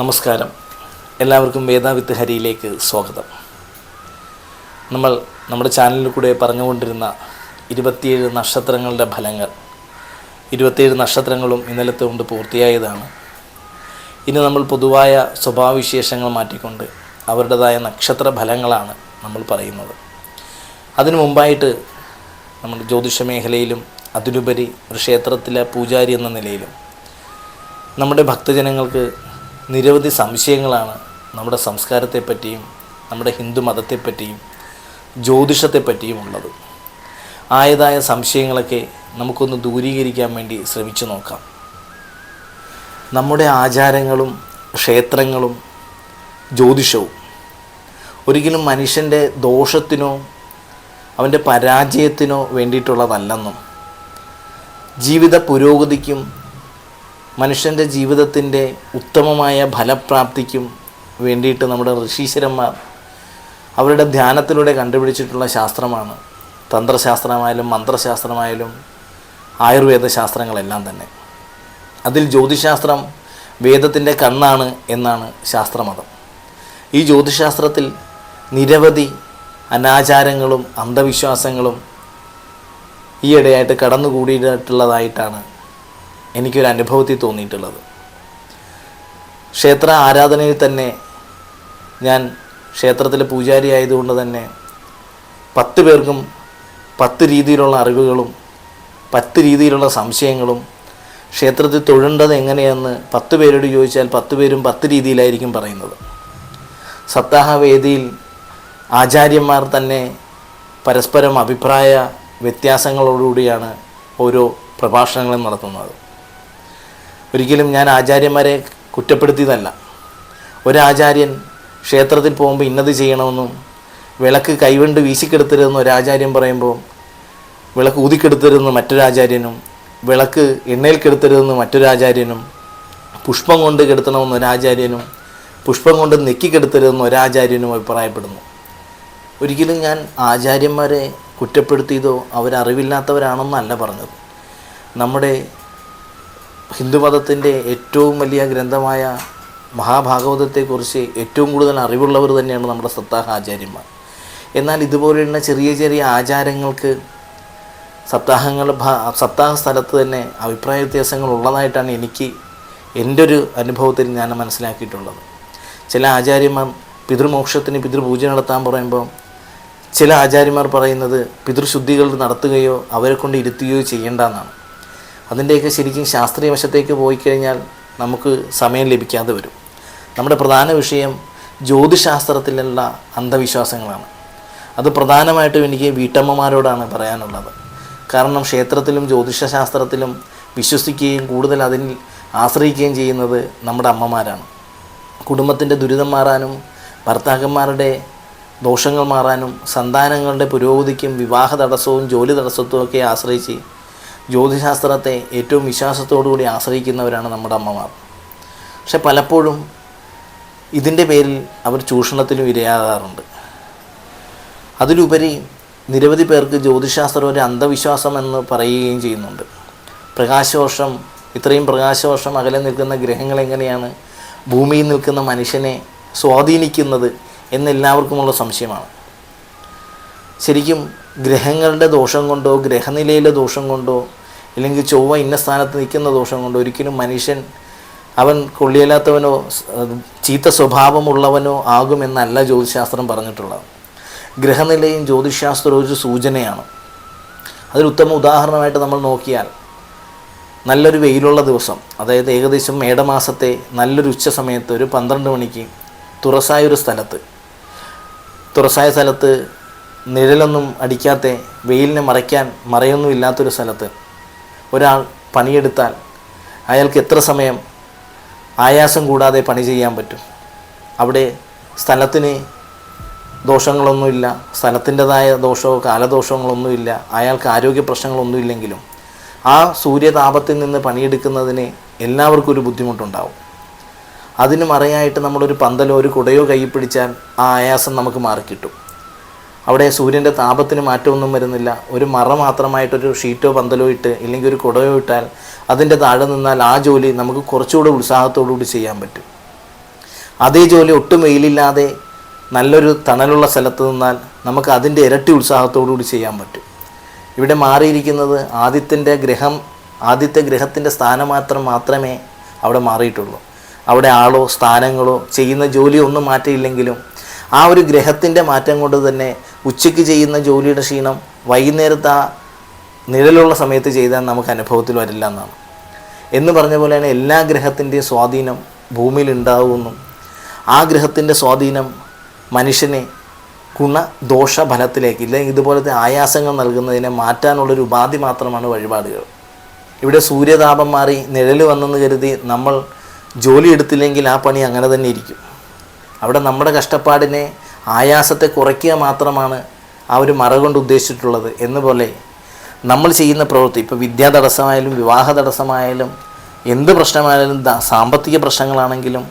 നമസ്കാരം. എല്ലാവർക്കും വേദാവിത്ത് ഹരിയിലേക്ക് സ്വാഗതം. നമ്മൾ നമ്മുടെ ചാനലിൽ കൂടെ പറഞ്ഞുകൊണ്ടിരുന്ന ഇരുപത്തിയേഴ് നക്ഷത്രങ്ങളുടെ ഫലങ്ങൾ ഇരുപത്തിയേഴ് നക്ഷത്രങ്ങളും ഇന്നലത്തെ കൊണ്ട് പൂർത്തിയായതാണ്. ഇനി നമ്മൾ പൊതുവായ സ്വഭാവവിശേഷങ്ങൾ മാറ്റിക്കൊണ്ട് അവരുടേതായ നക്ഷത്ര ഫലങ്ങളാണ് നമ്മൾ പറയുന്നത്. അതിനു മുമ്പായിട്ട് നമ്മൾ ജ്യോതിഷ മേഖലയിലും അതിലുപരി ഒരു ക്ഷേത്രത്തിലെ പൂജാരി എന്ന നിലയിലും നമ്മുടെ ഭക്തജനങ്ങൾക്ക് നിരവധി സംശയങ്ങളാണ് നമ്മുടെ സംസ്കാരത്തെപ്പറ്റിയും നമ്മുടെ ഹിന്ദു മതത്തെപ്പറ്റിയും ജ്യോതിഷത്തെപ്പറ്റിയും ഉള്ളത്. ആയതായ സംശയങ്ങളൊക്കെ നമുക്കൊന്ന് ദൂരീകരിക്കാൻ വേണ്ടി ശ്രമിച്ചു നോക്കാം. നമ്മുടെ ആചാരങ്ങളും ക്ഷേത്രങ്ങളും ജ്യോതിഷവും ഒരിക്കലും മനുഷ്യന്റെ ദോഷത്തിനോ അവന്റെ പരാജയത്തിനോ വേണ്ടിയിട്ടുള്ളതല്ലെന്നും ജീവിത പുരോഗതിക്കും മനുഷ്യന്റെ ജീവിതത്തിന്റെ ഉത്തമമായ ഫലപ്രാപ്തിക്കും വേണ്ടിയിട്ട് നമ്മുടെ ഋഷീശ്വരന്മാർ അവരുടെ ധ്യാനത്തിലൂടെ കണ്ടുപിടിച്ചിട്ടുള്ള ശാസ്ത്രമാണ്. തന്ത്രശാസ്ത്രമായാലും മന്ത്രശാസ്ത്രമായാലും ആയുർവേദ ശാസ്ത്രങ്ങളെല്ലാം തന്നെ. അതിൽ ജ്യോതിശാസ്ത്രം വേദത്തിന്റെ കണ്ണാണ് എന്നാണ് ശാസ്ത്രമതം. ഈ ജ്യോതിശാസ്ത്രത്തിൽ നിരവധി അനാചാരങ്ങളും അന്ധവിശ്വാസങ്ങളും ഈയിടെയായിട്ട് കടന്നുകൂടിയിട്ടുള്ളതായിട്ടാണ് എനിക്കൊരു അനുഭവത്തിൽ തോന്നിയിട്ടുള്ളത്. ക്ഷേത്ര ആരാധനയിൽ തന്നെ ഞാൻ ക്ഷേത്രത്തിലെ പൂജാരി ആയതുകൊണ്ട് തന്നെ പത്ത് പേർക്കും പത്ത് രീതിയിലുള്ള അറിവുകളും പത്ത് രീതിയിലുള്ള സംശയങ്ങളും ക്ഷേത്രത്തിൽ തൊഴേണ്ടത് എങ്ങനെയെന്ന് പത്ത് പേരോട് ചോദിച്ചാൽ പത്ത് പേരും പത്ത് രീതിയിലായിരിക്കും പറയുന്നത്. സപ്താഹ വേദിയിൽ ആചാര്യന്മാർ തന്നെ പരസ്പരം അഭിപ്രായ വ്യത്യാസങ്ങളോടുകൂടിയാണ് ഓരോ പ്രഭാഷണങ്ങളും നടത്തുന്നത്. ഒരിക്കലും ഞാൻ ആചാര്യന്മാരെ കുറ്റപ്പെടുത്തിയതല്ല. ഒരാചാര്യൻ ക്ഷേത്രത്തിൽ പോകുമ്പോൾ ഇന്നത് ചെയ്യണമെന്നും വിളക്ക് കൈവണ്ട് വീശിക്കെടുത്തരുതെന്ന് ഒരാചാര്യൻ പറയുമ്പോൾ വിളക്ക് ഊതിക്കെടുത്തരുതെന്ന് മറ്റൊരാചാര്യനും വിളക്ക് എണ്ണയിൽ കെടുത്തരുതെന്ന് മറ്റൊരാചാര്യനും പുഷ്പം കൊണ്ട് കെടുത്തണമെന്ന് ഒരാചാര്യനും പുഷ്പം കൊണ്ട് നെക്കിക്കെടുത്തരുതെന്ന് ഒരാചാര്യനും അഭിപ്രായപ്പെടുന്നു. ഒരിക്കലും ഞാൻ ആചാര്യന്മാരെ കുറ്റപ്പെടുത്തിയതോ അവരറിവില്ലാത്തവരാണെന്നല്ല പറഞ്ഞത്. നമ്മുടെ ഹിന്ദുമതത്തിന്റെ ഏറ്റവും വലിയ ഗ്രന്ഥമായ മഹാഭാഗവതത്തെക്കുറിച്ച് ഏറ്റവും കൂടുതൽ അറിവുള്ളവർ തന്നെയാണ് നമ്മുടെ സപ്താഹ ആചാര്യന്മാർ എന്നാൽ ഇതുപോലെയുള്ള ചെറിയ ചെറിയ ആചാരങ്ങൾക്ക് സപ്താഹങ്ങൾ സപ്താഹ സ്ഥലത്ത് തന്നെ അഭിപ്രായ വ്യത്യാസങ്ങൾ ഉള്ളതായിട്ടാണ് എനിക്ക് എന്റെ ഒരു അനുഭവത്തിൽ ഞാൻ മനസ്സിലാക്കിയിട്ടുള്ളത്. ചില ആചാര്യന്മാർ പിതൃമോക്ഷത്തിന് പിതൃപൂജ നടത്താൻ പറയുമ്പോൾ ചില ആചാര്യന്മാർ പറയുന്നത് പിതൃശുദ്ധികൾ നടത്തുകയോ അവരെ കൊണ്ട് ഇരുത്തുകയോ ചെയ്യേണ്ടെന്നാണ് അതിന്റെയൊക്കെ ശരിക്കും ശാസ്ത്രീയ വശത്തേക്ക് പോയി കഴിഞ്ഞാൽ നമുക്ക് സമയം ലഭിക്കാതെ വരും. നമ്മുടെ പ്രധാന വിഷയം ജ്യോതിശാസ്ത്രത്തിലുള്ള അന്ധവിശ്വാസങ്ങളാണ്. അത് പ്രധാനമായിട്ടും എനിക്ക് വീട്ടമ്മമാരോടാണ് പറയാനുള്ളത്. കാരണം ക്ഷേത്രത്തിലും ജ്യോതിഷശാസ്ത്രത്തിലും വിശ്വസിക്കുകയും കൂടുതൽ അതിൽ ആശ്രയിക്കുകയും ചെയ്യുന്നത് നമ്മുടെ അമ്മമാരാണ്. കുടുംബത്തിന്റെ ദുരിതം മാറാനും ഭർത്താക്കന്മാരുടെ ദോഷങ്ങൾ മാറാനും സന്താനങ്ങളുടെ പുരോഗതിക്കും വിവാഹ തടസ്സവും ജോലി തടസ്സത്തുമൊക്കെ ആശ്രയിച്ച് ജ്യോതിശാസ്ത്രത്തെ ഏറ്റവും വിശ്വാസത്തോടുകൂടി ആശ്രയിക്കുന്നവരാണ് നമ്മുടെ അമ്മമാർ. പക്ഷെ പലപ്പോഴും ഇതിന്റെ പേരിൽ അവർ ചൂഷണത്തിനും ഇരയാകാറുണ്ട്. അതിലുപരി നിരവധി പേർക്ക് ജ്യോതിശാസ്ത്രം ഒരു അന്ധവിശ്വാസം എന്ന് പറയുകയും ചെയ്യുന്നുണ്ട്. പ്രകാശവർഷം ഇത്രയും പ്രകാശവർഷം അകലെ നിൽക്കുന്ന ഗ്രഹങ്ങൾ എങ്ങനെയാണ്? ഭൂമിയിൽ നിൽക്കുന്ന മനുഷ്യനെ സ്വാധീനിക്കുന്നത് എന്നെല്ലാവർക്കുമുള്ള സംശയമാണ്. ശരിക്കും ഗ്രഹങ്ങളുടെ ദോഷം കൊണ്ടോ ഗ്രഹനിലയിലെ ദോഷം കൊണ്ടോ ഇല്ലെങ്കിൽ ചൊവ്വ ഇന്ന സ്ഥാനത്ത് നിൽക്കുന്ന ദോഷം കൊണ്ടോ ഒരിക്കലും മനുഷ്യൻ അവൻ കൊള്ളിയല്ലാത്തവനോ ചീത്ത സ്വഭാവമുള്ളവനോ ആകുമെന്നല്ല ജ്യോതിശാസ്ത്രം പറഞ്ഞിട്ടുള്ളത്. ഗ്രഹനിലയും ജ്യോതിശാസ്ത്രവും ഒരു സൂചനയാണ്. അതിൽ ഉത്തമ ഉദാഹരണമായിട്ട് നമ്മൾ നോക്കിയാൽ നല്ലൊരു വെയിലുള്ള ദിവസം അതായത് ഏകദേശം മേടമാസത്തെ നല്ലൊരു ഉച്ച സമയത്ത് ഒരു പന്ത്രണ്ട് മണിക്ക് തുറസായ ഒരു സ്ഥലത്ത് തുറസായ സ്ഥലത്ത് നിഴലൊന്നും അടിക്കാത്ത വെയിലിനെ മറയ്ക്കാൻ മറയൊന്നും ഇല്ലാത്തൊരു സ്ഥലത്ത് ഒരാൾ പണിയെടുത്താൽ അയാൾക്ക് എത്ര സമയം ആയാസം കൂടാതെ പണി ചെയ്യാൻ പറ്റും? അവിടെ സ്ഥലത്തിന് ദോഷങ്ങളൊന്നുമില്ല സ്ഥലത്തിന്റെതായ ദോഷമോ കാലദോഷങ്ങളൊന്നുമില്ല അയാൾക്ക് ആരോഗ്യ പ്രശ്നങ്ങളൊന്നുമില്ലെങ്കിലും ആ സൂര്യതാപത്തിൽ നിന്ന് പണിയെടുക്കുന്നതിന് എല്ലാവർക്കും ഒരു ബുദ്ധിമുട്ടുണ്ടാവും. അതിന് മറയായിട്ട് നമ്മളൊരു പന്തലോ ഒരു കുടയോ കൈ പിടിച്ചാൽ ആ ആയാസം നമുക്ക് മാറിക്കിട്ടും. അവിടെ സൂര്യന്റെ താപത്തിന് മാറ്റമൊന്നും വരുന്നില്ല. ഒരു മറ മാത്രമായിട്ടൊരു ഷീറ്റോ പന്തലോ ഇട്ട് ഇല്ലെങ്കിൽ ഒരു കുടയോ ഇട്ടാൽ അതിന്റെ താഴെ നിന്നാൽ ആ ജോലി നമുക്ക് കുറച്ചുകൂടെ ഉത്സാഹത്തോടുകൂടി ചെയ്യാൻ പറ്റും. അതേ ജോലി ഒട്ടും വെയിലില്ലാതെ നല്ലൊരു തണലുള്ള സ്ഥലത്ത് നിന്നാൽ നമുക്ക് അതിന്റെ ഇരട്ടി ഉത്സാഹത്തോടുകൂടി ചെയ്യാൻ പറ്റും. ഇവിടെ മാറിയിരിക്കുന്നത് ആദ്യത്തിന്റെ ഗ്രഹം ആദ്യത്തെ ഗ്രഹത്തിന്റെ സ്ഥാനമാത്രം മാത്രമേ അവിടെ മാറിയിട്ടുള്ളൂ. അവിടെ ആളോ സ്ഥാനങ്ങളോ ചെയ്യുന്ന ജോലിയോ ഒന്നും മാറ്റിയില്ലെങ്കിലും ആ ഒരു ഗ്രഹത്തിന്റെ മാറ്റം കൊണ്ട് തന്നെ ഉച്ചയ്ക്ക് ചെയ്യുന്ന ജോലിയുടെ ക്ഷീണം വൈകുന്നേരത്തെ ആ നിഴലുള്ള സമയത്ത് ചെയ്താൽ നമുക്ക് അനുഭവത്തിൽ വരില്ല എന്നാണ്. എന്ന് പറഞ്ഞ പോലെയാണ് എല്ലാ ഗ്രഹത്തിന്റെയും സ്വാധീനം ഭൂമിയിൽ ഉണ്ടാകുമെന്നും ആ ഗ്രഹത്തിന്റെ സ്വാധീനം മനുഷ്യനെ ഗുണ ദോഷ ഫലത്തിലേക്ക് ഇല്ലെങ്കിൽ ഇതുപോലത്തെ ആയാസങ്ങൾ നൽകുന്നതിനെ മാറ്റാനുള്ളൊരു ഉപാധി മാത്രമാണ് വഴിപാടുകൾ. ഇവിടെ സൂര്യതാപം മാറി നിഴൽ വന്നെന്ന് കരുതി നമ്മൾ ജോലി എടുത്തില്ലെങ്കിൽ ആ പണി അങ്ങനെ തന്നെ ഇരിക്കും. അവിടെ നമ്മുടെ കഷ്ടപ്പാടിനെ ആയാസത്തെ കുറയ്ക്കുക മാത്രമാണ് ആ ഒരു മറ കൊണ്ട് ഉദ്ദേശിച്ചിട്ടുള്ളത് എന്നുപോലെ നമ്മൾ ചെയ്യുന്ന പ്രവൃത്തി ഇപ്പോൾ വിദ്യാ തടസ്സമായാലും വിവാഹ തടസ്സമായാലും എന്ത് പ്രശ്നമായാലും സാമ്പത്തിക പ്രശ്നങ്ങളാണെങ്കിലും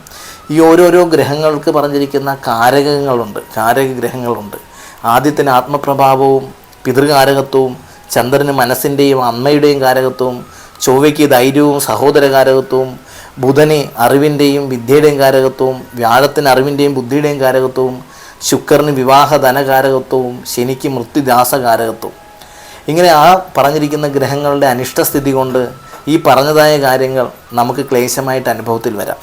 ഈ ഓരോരോ ഗ്രഹങ്ങൾക്ക് പറഞ്ഞിരിക്കുന്ന കാരകങ്ങളുണ്ട് കാരക ഗ്രഹങ്ങളുണ്ട് ആദ്യത്തിന് ആത്മപ്രഭാവവും പിതൃകാരകത്വവും ചന്ദ്രന് മനസ്സിന്റെയും അമ്മയുടെയും കാരകത്വവും ചൊവ്വയ്ക്ക് ധൈര്യവും സഹോദര കാരകത്വവും ബുധന് അറിവിന്റെയും വിദ്യയുടെയും കാരകത്വവും വ്യാഴത്തിന് അറിവിന്റെയും ബുദ്ധിയുടെയും കാരകത്വവും ശുക്രന് വിവാഹ ധനകാരകത്വവും ശനിക്ക് മൃത്യുദാസകാരകത്വവും. ഇങ്ങനെ ആ പറഞ്ഞിരിക്കുന്ന ഗ്രഹങ്ങളുടെ അനിഷ്ടസ്ഥിതി കൊണ്ട് ഈ പറഞ്ഞതായ കാര്യങ്ങൾ നമുക്ക് ക്ലേശമായിട്ട് അനുഭവത്തിൽ വരാം.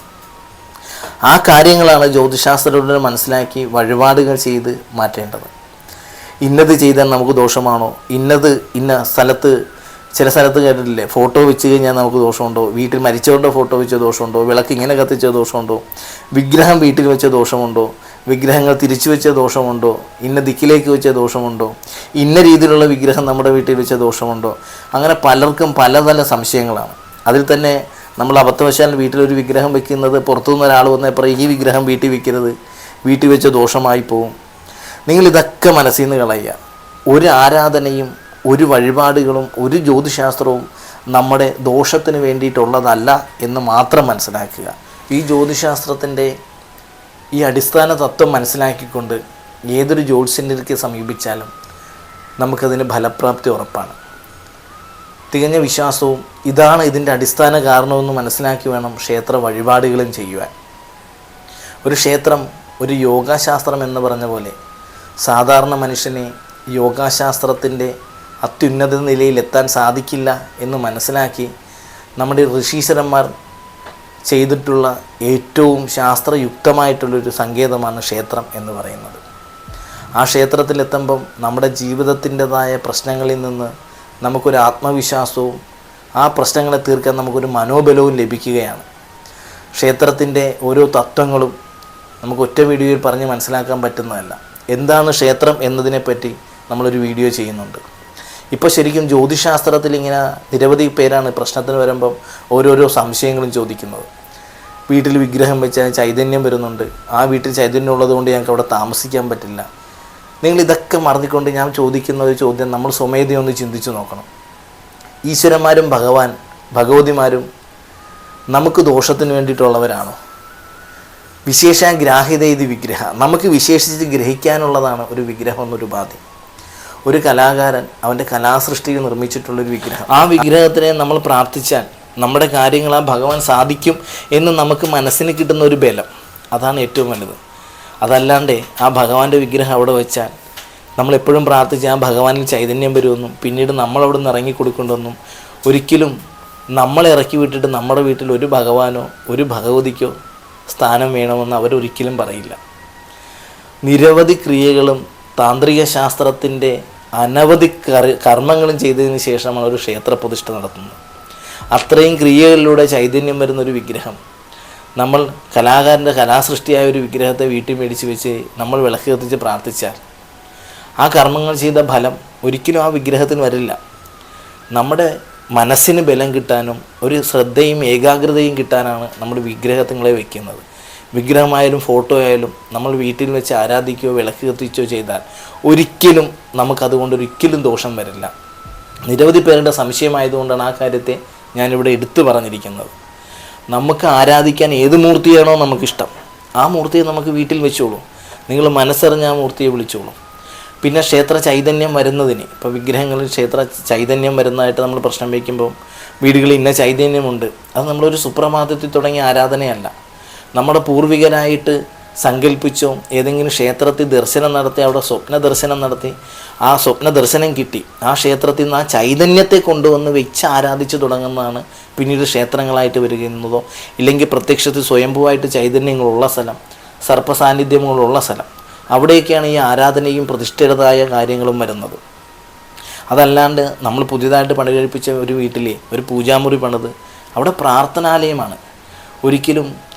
ആ കാര്യങ്ങളാണ് ജ്യോതിശാസ്ത്രജ്ഞർ മനസ്സിലാക്കി വഴിപാടുകൾ ചെയ്ത് മാറ്റേണ്ടത്. ഇന്നത് ചെയ്താൽ നമുക്ക് ദോഷമാണോ? ഇന്നത് ഇന്ന സ്ഥലത്ത് ചില സ്ഥലത്ത് കേട്ടിട്ടില്ലേ? ഫോട്ടോ വെച്ച് കഴിഞ്ഞാൽ നമുക്ക് ദോഷമുണ്ടോ? വീട്ടിൽ മരിച്ചവരുടെ ഫോട്ടോ വെച്ച ദോഷമുണ്ടോ? വിളക്ക് ഇങ്ങനെ കത്തിച്ച ദോഷമുണ്ടോ? വിഗ്രഹം വീട്ടിൽ വെച്ച ദോഷമുണ്ടോ? വിഗ്രഹങ്ങൾ തിരിച്ചു വെച്ച ദോഷമുണ്ടോ? ഇന്ന ദിക്കിലേക്ക് വെച്ച ദോഷമുണ്ടോ? ഇന്ന രീതിയിലുള്ള വിഗ്രഹം നമ്മുടെ വീട്ടിൽ വെച്ച ദോഷമുണ്ടോ? അങ്ങനെ പലർക്കും പല പല സംശയങ്ങളാണ്. അതിൽ തന്നെ നമ്മൾ അബദ്ധവശാൽ വീട്ടിലൊരു വിഗ്രഹം വെക്കുന്നത് പുറത്തുനിന്ന് ഒരാൾ വന്നാൽ പറയും ഈ വിഗ്രഹം വീട്ടിൽ വെക്കരുത്. വീട്ടിൽ വെച്ച ദോഷമായി പോവും. നിങ്ങൾ ഇതൊക്കെ മനസ്സിൽ നിന്ന് കളയുക. ഒരു ആരാധനയും ഒരു വഴിപാടുകളും ഒരു ജ്യോതിശാസ്ത്രവും നമ്മുടെ ദോഷത്തിന് വേണ്ടിയിട്ടുള്ളതല്ല എന്ന് മാത്രം മനസ്സിലാക്കുക. ഈ ജ്യോതിശാസ്ത്രത്തിന്റെ ഈ അടിസ്ഥാന തത്വം മനസ്സിലാക്കിക്കൊണ്ട് ഏതൊരു ജ്യോത്സ്യനിലേക്ക് സമീപിച്ചാലും നമുക്കതിന് ഫലപ്രാപ്തി ഉറപ്പാണ്. തികഞ്ഞ വിശ്വാസവും ഇതാണ് ഇതിന്റെ അടിസ്ഥാന കാരണമെന്ന് മനസ്സിലാക്കി വേണം ക്ഷേത്ര വഴിപാടുകളും ചെയ്യുവാൻ. ഒരു ക്ഷേത്രം ഒരു യോഗാശാസ്ത്രം എന്ന് പറഞ്ഞ പോലെ സാധാരണ മനുഷ്യനെ യോഗാശാസ്ത്രത്തിന്റെ അത്യുന്നത നിലയിലെത്താൻ സാധിക്കില്ല എന്ന് മനസ്സിലാക്കി നമ്മുടെ ഋഷീശ്വരന്മാർ ചെയ്തിട്ടുള്ള ഏറ്റവും ശാസ്ത്രയുക്തമായിട്ടുള്ളൊരു സങ്കേതമാണ് ക്ഷേത്രം എന്ന് പറയുന്നത്. ആ ക്ഷേത്രത്തിലെത്തുമ്പം നമ്മുടെ ജീവിതത്തിന്റെതായ പ്രശ്നങ്ങളിൽ നിന്ന് നമുക്കൊരു ആത്മവിശ്വാസവും ആ പ്രശ്നങ്ങളെ തീർക്കാൻ നമുക്കൊരു മനോബലവും ലഭിക്കുകയാണ്. ക്ഷേത്രത്തിന്റെ ഓരോ തത്വങ്ങളും നമുക്ക് ഒറ്റ വീഡിയോയിൽ പറഞ്ഞ് മനസ്സിലാക്കാൻ പറ്റുന്നതല്ല. എന്താണ് ക്ഷേത്രം എന്നതിനെപ്പറ്റി നമ്മളൊരു വീഡിയോ ചെയ്യുന്നുണ്ട്. ഇപ്പോൾ ശരിക്കും ജ്യോതിശാസ്ത്രത്തിൽ ഇങ്ങനെ നിരവധി പേരാണ് പ്രശ്നത്തിന് വരുമ്പം ഓരോരോ സംശയങ്ങളും ചോദിക്കുന്നത്. വീട്ടിൽ വിഗ്രഹം വെച്ചാൽ ചൈതന്യം വരുന്നുണ്ട്. ആ വീട്ടിൽ ചൈതന്യം ഉള്ളതുകൊണ്ട് ഞങ്ങൾക്ക് അവിടെ താമസിക്കാൻ പറ്റില്ല. നിങ്ങൾ ഇതൊക്കെ മറന്നിക്കൊണ്ട് ഞാൻ ചോദിക്കുന്ന ഒരു ചോദ്യം നമ്മൾ സ്വമേധയൊന്ന് ചിന്തിച്ചു നോക്കണം. ഈശ്വരന്മാരും ഭഗവാൻ ഭഗവതിമാരും നമുക്ക് ദോഷത്തിന് വേണ്ടിയിട്ടുള്ളവരാണ്? വിശേഷ ഗ്രാഹ്യത ഇത് വിഗ്രഹ? നമുക്ക് വിശേഷിച്ച് ഗ്രഹിക്കാനുള്ളതാണ് ഒരു വിഗ്രഹം എന്നൊരു ഉപാധി. ഒരു കലാകാരൻ അവന്റെ കലാസൃഷ്ടിയിൽ നിർമ്മിച്ചിട്ടുള്ളൊരു വിഗ്രഹം. ആ വിഗ്രഹത്തിനെ നമ്മൾ പ്രാർത്ഥിച്ചാൽ നമ്മുടെ കാര്യങ്ങൾ ആ ഭഗവാൻ സാധിക്കും എന്ന് നമുക്ക് മനസ്സിന് കിട്ടുന്ന ഒരു ബലം. അതാണ് ഏറ്റവും വലുത്. അതല്ലാണ്ട് ആ ഭഗവാന്റെ വിഗ്രഹം അവിടെ വെച്ചാൽ നമ്മളെപ്പോഴും പ്രാർത്ഥിച്ച് ആ ഭഗവാനിൽ ചൈതന്യം വരുമെന്നും പിന്നീട് നമ്മൾ അവിടെ നിന്ന് ഇറങ്ങി കൊടുക്കേണ്ടെന്നും ഒരിക്കലും നമ്മളെ ഇറക്കി വിട്ടിട്ട് നമ്മുടെ വീട്ടിൽ ഒരു ഭഗവാനോ ഒരു ഭഗവതിക്കോ സ്ഥാനം വേണമെന്ന് അവരൊരിക്കലും പറയില്ല. നിരവധി ക്രിയകളും താന്ത്രിക ശാസ്ത്രത്തിന്റെ അനവധി കർ- കർമ്മങ്ങളും ചെയ്തതിന് ശേഷമാണ് ഒരു ക്ഷേത്ര പ്രതിഷ്ഠ നടത്തുന്നത്. അത്രയും ക്രിയകളിലൂടെ ചൈതന്യം വരുന്ന ഒരു വിഗ്രഹം. നമ്മൾ കലാകാരന്റെ കലാസൃഷ്ടിയായ ഒരു വിഗ്രഹത്തെ വീട്ടിൽ മേടിച്ച് വെച്ച് നമ്മൾ വിളക്ക് കത്തിച്ച് പ്രാർത്ഥിച്ചാൽ ആ കർമ്മങ്ങൾ ചെയ്ത ഫലം ഒരിക്കലും ആ വിഗ്രഹത്തിന് വരില്ല. നമ്മുടെ മനസ്സിന് ബലം കിട്ടാനും ഒരു ശ്രദ്ധയും ഏകാഗ്രതയും കിട്ടാനാണ് നമ്മൾ വിഗ്രഹത്തിങ്ങളെ വെക്കുന്നത് വിഗ്രഹമായാലും ഫോട്ടോ ആയാലും നമ്മൾ വീട്ടിൽ വെച്ച് ആരാധിക്കുകയോ വിളക്ക് കത്തിച്ചോ ചെയ്താൽ ഒരിക്കലും നമുക്കതുകൊണ്ട് ഒരിക്കലും ദോഷം വരില്ല. നിരവധി പേരുടെ സംശയമായതുകൊണ്ടാണ് ആ കാര്യത്തെ ഞാനിവിടെ എടുത്തു പറഞ്ഞിരിക്കുന്നത്. നമുക്ക് ആരാധിക്കാൻ ഏത് മൂർത്തിയാണോ നമുക്കിഷ്ടം. ആ മൂർത്തിയെ നമുക്ക് വീട്ടിൽ വെച്ചോളൂ. നിങ്ങൾ മനസ്സറിഞ്ഞ് ആ മൂർത്തിയെ വിളിച്ചോളൂ. പിന്നെ ക്ഷേത്ര ചൈതന്യം വരുന്നതിന് ഇപ്പോൾ വിഗ്രഹങ്ങളിൽ ക്ഷേത്ര ചൈതന്യം വരുന്നതായിട്ട് നമ്മൾ പ്രശ്നം വയ്ക്കുമ്പോൾ വീടുകളിൽ ഇന്ന ചൈതന്യമുണ്ട്. അത് നമ്മളൊരു സുപ്രഭാതത്തിൽ തുടങ്ങിയ ആരാധനയല്ല. നമ്മുടെ പൂർവികരായിട്ട് സങ്കല്പിച്ചോ ഏതെങ്കിലും ക്ഷേത്രത്തിൽ ദർശനം നടത്തി അവിടെ സ്വപ്ന ദർശനം നടത്തി ആ സ്വപ്ന ദർശനം കിട്ടി. ആ ക്ഷേത്രത്തിൽ നിന്ന് ആ ചൈതന്യത്തെ കൊണ്ടുവന്ന് വെച്ച് ആരാധിച്ചു തുടങ്ങുന്നതാണ് പിന്നീട് ക്ഷേത്രങ്ങളായിട്ട് വരികയെന്നതോ ഇല്ലെങ്കിൽ പ്രത്യക്ഷത്തിൽ സ്വയംഭൂവായിട്ട് ചൈതന്യങ്ങളുള്ള സ്ഥലം സർപ്പസാന്നിധ്യങ്ങളുള്ള സ്ഥലം. അവിടെയൊക്കെയാണ് ഈ ആരാധനയും പ്രതിഷ്ഠിതമായ കാര്യങ്ങളും വരുന്നത്. അതല്ലാണ്ട് നമ്മൾ പുതിയതായിട്ട് പണികഴിപ്പിച്ച ഒരു വീട്ടിലെ ഒരു പൂജാമുറി പണിത് അവിടെ പ്രാർത്ഥനാലയമാണ്. ഒരിക്കലും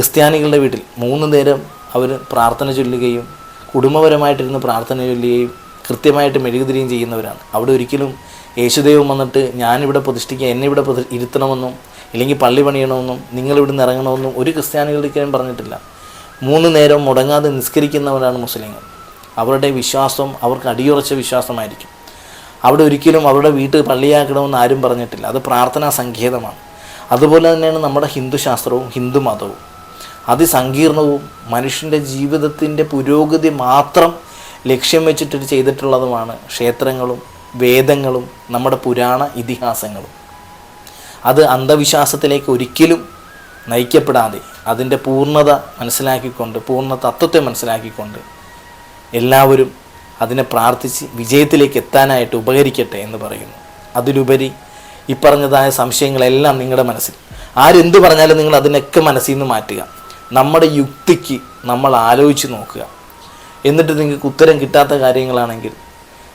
ക്രിസ്ത്യാനികളുടെ വീട്ടിൽ മൂന്ന് നേരം അവർ പ്രാർത്ഥന ചൊല്ലുകയും കുടുംബപരമായിട്ടിരുന്ന് പ്രാർത്ഥന ചൊല്ലുകയും കൃത്യമായിട്ട് മെഴുകുതിരിയും ചെയ്യുന്നവരാണ്. അവിടെ ഒരിക്കലും യേശുദൈവം വന്നിട്ട് ഞാനിവിടെ പ്രതിഷ്ഠിക്കുക എന്നെ ഇവിടെ ഇരുത്തണമെന്നും ഇല്ലെങ്കിൽ പള്ളി പണിയണമെന്നും നിങ്ങളിവിടെ നിന്ന് ഇറങ്ങണമെന്നും ഒരു ക്രിസ്ത്യാനികൾക്കും പറഞ്ഞിട്ടില്ല. മൂന്ന് നേരം മുടങ്ങാതെ നിസ്കരിക്കുന്നവരാണ് മുസ്ലിങ്ങൾ. അവരുടെ വിശ്വാസം അവർക്ക് അടിയുറച്ച വിശ്വാസമായിരിക്കും. അവിടെ ഒരിക്കലും അവരുടെ വീട്ടിൽ പള്ളിയാക്കണമെന്ന് ആരും പറഞ്ഞിട്ടില്ല. അത് പ്രാർത്ഥനാ സങ്കേതമാണ്. അതുപോലെ തന്നെയാണ് നമ്മുടെ ഹിന്ദു ശാസ്ത്രവും ഹിന്ദു മതവും അതിസങ്കീർണവും മനുഷ്യന്റെ ജീവിതത്തിന്റെ പുരോഗതി മാത്രം ലക്ഷ്യം വെച്ചിട്ട് ചെയ്തിട്ടുള്ളതുമാണ് ക്ഷേത്രങ്ങളും വേദങ്ങളും നമ്മുടെ പുരാണ ഇതിഹാസങ്ങളും. അത് അന്ധവിശ്വാസത്തിലേക്ക് ഒരിക്കലും നയിക്കപ്പെടാതെ അതിന്റെ പൂർണത മനസ്സിലാക്കിക്കൊണ്ട് പൂർണ തത്വത്തെ മനസ്സിലാക്കിക്കൊണ്ട് എല്ലാവരും അതിനെ പ്രാർത്ഥിച്ച് വിജയത്തിലേക്ക് എത്താനായിട്ട് ഉപകരിക്കട്ടെ എന്ന് പറയുന്നു. അതിലുപരി ഇപ്പറഞ്ഞതായ പറഞ്ഞതായ സംശയങ്ങളെല്ലാം നിങ്ങളുടെ മനസ്സിൽ. ആരെന്ത് പറഞ്ഞാലും നിങ്ങൾ അതിനൊക്കെ മനസ്സിൽ നിന്ന് മാറ്റുക. നമ്മുടെ യുക്തിക്ക് നമ്മൾ ആലോചിച്ച് നോക്കുക. എന്നിട്ട് നിങ്ങൾക്ക് ഉത്തരം കിട്ടാത്ത കാര്യങ്ങളാണെങ്കിൽ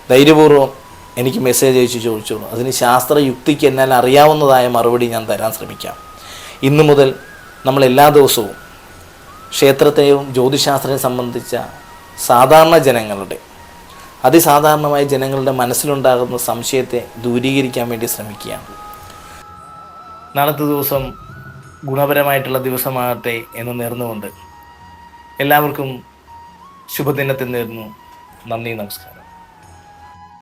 ധൈര്യപൂർവം എനിക്ക് മെസ്സേജ് അയച്ച് ചോദിച്ചോളൂ. അതിന് ശാസ്ത്ര യുക്തിക്ക് എന്നാൽ അറിയാവുന്നതായ മറുപടി ഞാൻ തരാൻ ശ്രമിക്കാം. ഇന്നു മുതൽ നമ്മൾ എല്ലാ ദിവസവും ക്ഷേത്രത്തെയും ജ്യോതിശാസ്ത്രത്തെ സംബന്ധിച്ച സാധാരണ ജനങ്ങളുടെ അതിസാധാരണമായ ജനങ്ങളുടെ മനസ്സിലുണ്ടാകുന്ന സംശയത്തെ ദൂരീകരിക്കാൻ വേണ്ടി ശ്രമിക്കുകയാണ്. നാളത്തെ ദിവസം ഗുണപരമായിട്ടുള്ള ദിവസമാകട്ടെ എന്ന് നേർന്നുകൊണ്ട് എല്ലാവർക്കും ശുഭദിനത്തിൽ നേരുന്നു നന്ദി നമസ്കാരം.